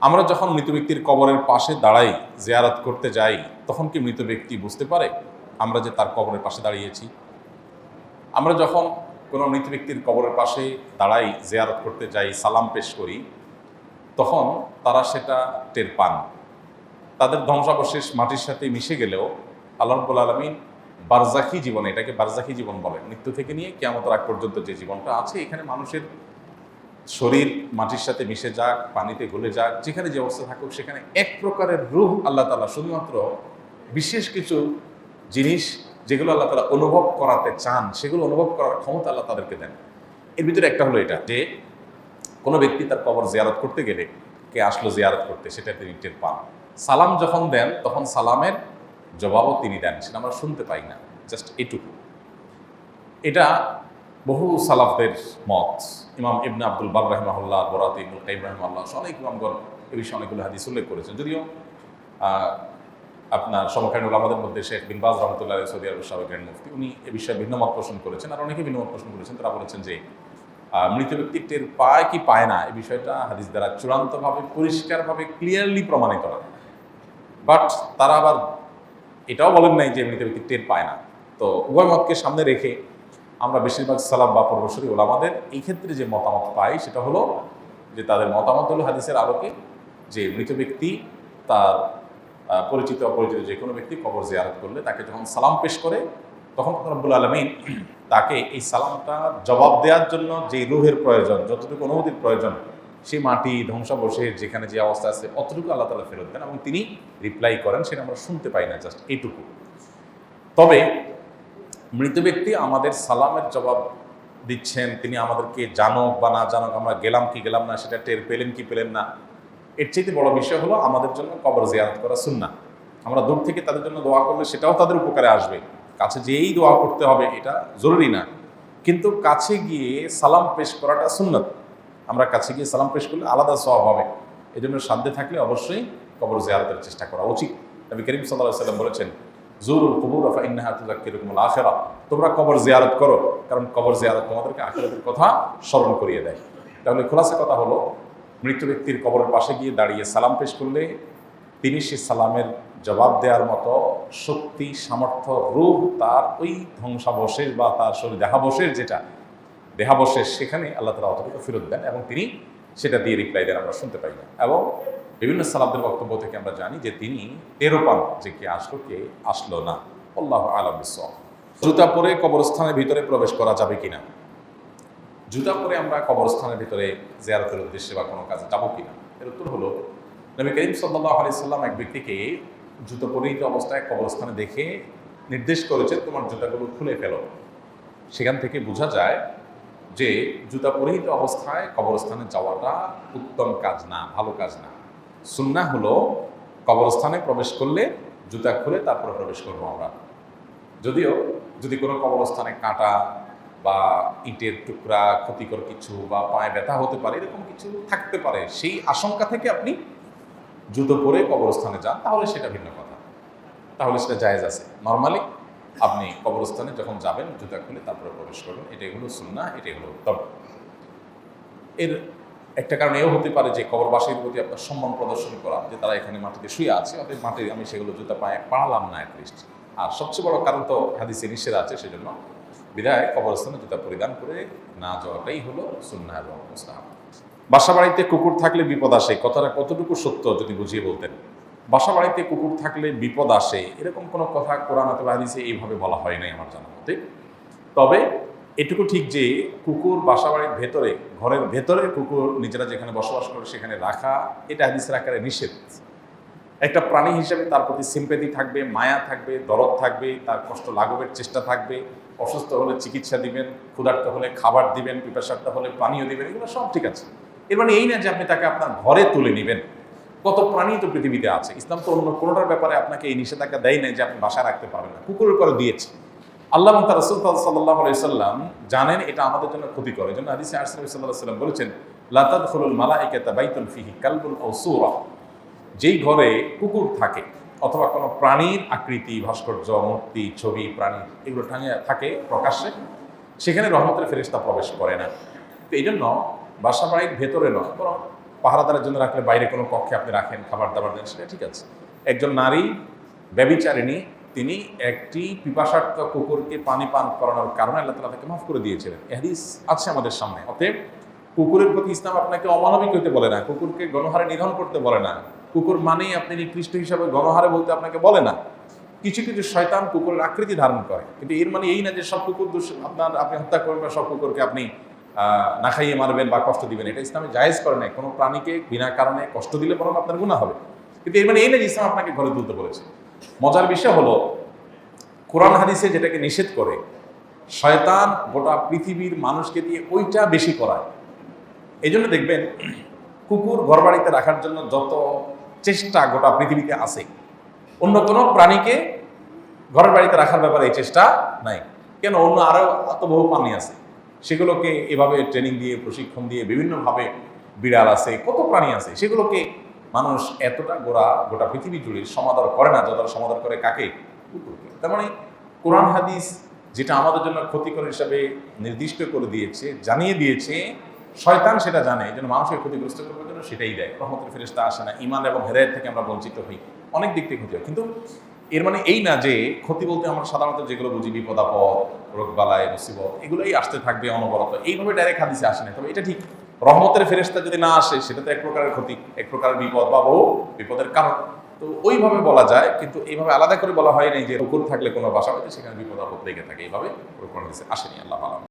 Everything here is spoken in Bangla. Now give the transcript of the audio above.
আমরা যখন মৃত ব্যক্তির কবরের পাশে দাঁড়াই, জিয়ারত করতে যাই, তখন কি মৃত ব্যক্তি বুঝতে পারে আমরা যে তার কবরের পাশে দাঁড়িয়েছি? আমরা যখন কোনো মৃত ব্যক্তির কবরের পাশে দাঁড়াই, জিয়ারত করতে যাই, সালাম পেশ করি, তখন তারা সেটা টের পান। তাদের ধ্বংসাবশেষ মাটির সাথে মিশে গেলেও আল্লাহ রব্বুল আলমিন বারজাখি জীবন, এটাকে বারজাখি জীবন বলে মৃত্যু থেকে নিয়ে কেমন আগ পর্যন্ত যে জীবনটা আছে, এখানে মানুষের শরীর মাটির সাথে মিশে যাক, পানিতে গলে যাক, যেখানে যে অবস্থা থাকুক, সেখানে এক প্রকারের রূহ আল্লাহ তালা শুধুমাত্র বিশেষ কিছু জিনিস যেগুলো আল্লাহ তালা অনুভব করাতে চান, সেগুলো অনুভব করার ক্ষমতা আল্লাহ তাদেরকে দেন। এর ভিতরে একটা হলো এটা, যে কোনো ব্যক্তি তার কবর জিয়ারত করতে গেলে, কে আসলো জিয়ারত করতে, সেটা তিনি টের পান। সালাম যখন দেন, তখন সালামের জবাবও তিনি দেন, সেটা আমরা শুনতে পাই না, জাস্ট এটুকু। এটা বহু সালাফদের মত। ইমাম ইবনে আব্দুল বার রহমাহুল্লাহ, বরাত ইবুল কাইম রহমাল্লাহ অনেক ইমামগণ এ বিষয়ে অনেকগুলো হাদিস উল্লেখ করেছেন। যদিও আপনার সমকালীন আমাদের মধ্যে শেখ বিন বাজ রহমতুল্লাহ সৌদি আরব সাবেক গ্র্যান্ড মুফতি, উনি এ বিষয়ে ভিন্ন মত পোষণ করেছেন আর অনেকে ভিন্ন মত পোষণ করেছেন। তারা বলেছেন যে মৃত ব্যক্তি টের পায় কি পায় না এই বিষয়টা হাদিস দ্বারা চূড়ান্তভাবে, পরিষ্কারভাবে ক্লিয়ারলি প্রমাণিত না। বাট তারা আবার এটাও বলেন নাই যে মৃত ব্যক্তি টের পায় না। তো উভয় মতকে সামনে রেখে আমরা বেশিরভাগ সালাম বা পূর্বশরী ওলামাদের এই ক্ষেত্রে যে মতামত পাই, সেটা হলো যে তাদের মতামত হলো হাদিসের আলোকে যে মৃত ব্যক্তি তার পরিচিত অপরিচিত যে কোনো ব্যক্তি কবর জিয়ারত করলে তাকে যখন সালাম পেশ করে, তখন রব্বুল আলমিন তাকে এই সালামটা জবাব দেওয়ার জন্য যে রুহের প্রয়োজন, যতটুকু অনুমতির প্রয়োজন, সেই মাটি, ধ্বংসাবশেষ, যেখানে যে অবস্থা আছে, অতটুকু আল্লাহ তালা ফেরত দেন এবং তিনি রিপ্লাই করেন, সেটা আমরা শুনতে পাই না জাস্ট এইটুকু। তবে মৃত ব্যক্তি আমাদের সালামের জবাব দিচ্ছেন, তিনি আমাদেরকে জানক বা না জানক, আমরা গেলাম কি গেলাম না, সেটা টের পেলেন কি পেলেন না। এর চাইতে বড় বিষয় হলো আমাদের জন্য কবর জিয়ারত করা সুন্না আমরা দূর থেকে তাদের জন্য দোয়া করলে সেটাও তাদের উপকারে আসবে। কাছে যেই দোয়া করতে হবে, এটা জরুরি না। কিন্তু কাছে গিয়ে সালাম পেশ করাটা সুন্নত আমরা কাছে গিয়ে সালাম পেশ করলে আলাদা সব হবে। এই জন্য সাধ্যে থাকলে অবশ্যই কবর জিয়ারতের চেষ্টা করা উচিত। নবী করিম সাল্লাহ সাল্লাম বলেছেন জুরুল কবুর আখিরা তোমরা কবর জিয়ারত করো, কারণ কবর জিয়ারত তোমাদেরকে আখিরাতের কথা স্মরণ করিয়ে দেয়। তাহলে খোলাসা কথা হলো, মৃত ব্যক্তির কবরের পাশে গিয়ে দাঁড়িয়ে সালাম পেশ করলে তিনি সে সালামের জবাব দেওয়ার মতো শক্তি, সামর্থ্য, রূপ তার ওই ধ্বংসাবশেষ বা তার শরীর দেহাবশেষ যেটা, দেহাবশেষ সেখানে আল্লাহ তালা অতটুকু ফেরত দেন এবং তিনি সেটা দিয়ে রিপ্লাই দেন, আমরা শুনতে পাই না। এবং বিভিন্ন সালাবদের বক্তব্য থেকে আমরা জানি যে তিনি টেরো পান যে কে আসলো কে আসলো না। আল্লাহ আলম জুতা পরে কবরস্থানের ভিতরে প্রবেশ করা যাবে কিনা? জুতা পরে আমরা কবরস্থানের ভিতরে জিয়ারতের উদ্দেশ্যে বা কোনো কাজে যাব কিনা? এর উত্তর হলো, নবী করিম সাল্লাহ আলি সাল্লাম এক ব্যক্তিকে জুতো পরিহিত অবস্থায় কবরস্থানে দেখে নির্দেশ করেছে, তোমার জুতাগুলো খুলে ফেলো। সেখান থেকে বোঝা যায় যে জুতা পরিহিত অবস্থায় কবরস্থানে যাওয়াটা উত্তম কাজ না, ভালো কাজ না। সুন্না হলো কবরস্থানে প্রবেশ করলে জুতা খুলে তারপরে প্রবেশ করব আমরা। যদিও, যদি কোনো কবরস্থানে কাঁটা বা ইটের টুকরা, ক্ষতিকর কিছু বা পায়ে ব্যথা হতে পারে, এরকম কিছু থাকতে পারে, সেই আশঙ্কা থেকে আপনি জুতো পরে কবরস্থানে যান, তাহলে সেটা ভিন্ন কথা। তাহলে সেটা জায়েজ আছে। নর্মালি আপনি কবরস্থানে যখন যাবেন, জুতা খুলে তারপরে প্রবেশ করবেন, এটাই হলো সুন্না এটাই হলো উত্তম এর একটা কারণ এও হতে পারে যে কবরবাসীর প্রতি আপনার সম্মান প্রদর্শন করা, যে তারা এখানে মাটিতে শুয়ে আছে, অতএব মাটি আমি সেগুলো জুতা পায়ে পাড়ালাম না অ্যাটলিস্ট আর সবচেয়ে বড় কারণ তো হাদিসে নিষেধ আছে, সেজন্য বিদায়, কবরস্থানে জুতা পরিধান করে না যাওয়াটাই হলো সুন্না এবং মুস্তাহাব। বাসা বাড়িতে কুকুর থাকলে বিপদ আসে, কথাটা কতটুকু সত্য যদি বুঝিয়ে বলতেন? বাসা বাড়িতে কুকুর থাকলে বিপদ আসে, এরকম কোনো কথা কোরআন অথবা হাদিসে এইভাবে বলা হয় নাই আমার জানা মতে। তবে এটুকু ঠিক যে কুকুর বাসাবাড়ির ভেতরে, ঘরের ভেতরে কুকুর নিজেরা যেখানে বসবাস করে সেখানে রাখা, এটা হাদিসের আকারে নিষেধ। একটা প্রাণী হিসেবে তার প্রতি সিম্পেথি থাকবে, মায়া থাকবে, দরদ থাকবে, তার কষ্ট লাঘবের চেষ্টা থাকবে, অসুস্থ হলে চিকিৎসা দিবেন, ক্ষুধার্ত হলে খাবার দিবেন পিপাসার্থ হলে পানীয় দিবেন, এগুলো সব ঠিক আছে। এর মানে এই না যে আপনি তাকে আপনার ঘরে তুলে নেবেন। কত প্রাণী তো পৃথিবীতে আছে। ইসলাম তো অন্য কোনোটার ব্যাপারে আপনাকে এই নিষেধাজ্ঞা দেয় নাই যে আপনি বাসায় রাখতে পারবেন না। কুকুরের করে দিয়েছে। আল্লাহ এবং তার রসুল সাল্লাহ সাল্লাম জানেন এটা আমাদের জন্য ক্ষতিকর। এই জন্য আদিসে আরসালাম সাল্লাহ সাল্লাম বলেছেন লাতাদ ফুলুল মালা একেতা বাইতুল ফিহি কালবুল ও সুরা। যেই ঘরে কুকুর থাকে অথবা কোনো প্রাণীর আকৃতি, ভাস্কর্য, মূর্তি, ছবি, প্রাণী এগুলো টাঙিয়ে থাকে প্রকাশ্যে, সেখানে রহমতের ফেরিস্তা প্রবেশ করে না। তো এই জন্য বাসা বাড়ির ভেতরে নয়, বরং পাহারাদারের জন্য রাখলে বাইরে কোনো কক্ষে আপনি রাখেন খাবার দাবার দেন, সেটা ঠিক আছে। একজন নারী, ব্যবিচারিণী তিনি একটি পিপাসার্থ কুকুরকে পানি পান করানোর কারণে আল্লাহ তালা তাকে মাফ করে দিয়েছিলেন। এহাদিস আছে আমাদের সামনে। অতএব কুকুরের প্রতি ইসলাম আপনাকে অমানবিক হতে বলে না, কুকুরকে গণহারে নিধন করতে বলে না। কুকুর মানেই আপনি নিকৃষ্ট হিসাবে গণহারে বলতে আপনাকে বলে না। কিছু কিছু শয়তান কুকুরের আকৃতি ধারণ করে। কিন্তু এর মানে এই না যে সব কুকুর আপনার আপনি হত্যা করবেন বা সব কুকুরকে আপনি না খাইয়ে মারবেন বা কষ্ট দিবেন, এটা ইসলামে জায়েজ করে নাই। কোনো প্রাণীকে বিনা কারণে কষ্ট দিলে বরং আপনার গুণা হবে। কিন্তু এর মানে এই না যে ইসলাম আপনাকে ঘরে তুলতে বলেছে। মজার বিষয় হলো, কোরআন হাদিসে যেটাকে নিষেধ করে, শয়তান গোটা পৃথিবীর মানুষকে দিয়ে ওইটা বেশি করায়। এই জন্য দেখবেন, কুকুর ঘরবাড়িতে রাখার জন্য যত চেষ্টা গোটা পৃথিবীতে আছে, অন্য কোনো প্রাণীকে ঘরের বাড়িতে রাখার ব্যাপারে এই চেষ্টা নাই। কেন? অন্য আরও এত বহু প্রাণী আছে, সেগুলোকে এভাবে ট্রেনিং দিয়ে, প্রশিক্ষণ দিয়ে, বিভিন্নভাবে বিড়াল আছে, কত প্রাণী আছে, সেগুলোকে মানুষ এতটা গোড়া, গোটা পৃথিবী জুড়ে সমাদর করে না, যতটা সমাদর করে কাকে? কুকুরকে। তার মানে কোরআন হাদিস যেটা আমাদের জন্য ক্ষতিকর হিসাবে নির্দিষ্ট করে দিয়েছে, জানিয়ে দিয়েছে, শয়তান সেটা জানে যেন মানুষের ক্ষতিগ্রস্ত করবার জন্য সেটাই দেয়। রহমতের ফেরেস্তা আসে না ইমান এবং হেদায়ত থেকে আমরা বঞ্চিত হই। অনেক দিক থেকে ক্ষতি হয়। কিন্তু এর মানে এই না যে ক্ষতি বলতে আমরা সাধারণত যেগুলো বুঝি বিপদ আপদ রোগবালায় মুসিবত, এগুলোই আসতে থাকবে অনবরত। এইভাবে ডাইরেক্ট হাদিসে আসে না তবে এটা ঠিক। রহমতের ফেরেস্তা যদি না আসে, সেটা তো এক প্রকারের ক্ষতি, এক প্রকারের বিপদ বা বহু বিপদের কারণ। তো ওইভাবে বলা যায়, কিন্তু এইভাবে আলাদা করে বলা হয় নাই যে কুকুর থাকলে কোনো বাসা হয়তো সেখানে বিপদ আপদ লেগে থাকে। এইভাবে আসেনি, আল্লাহ আলাম।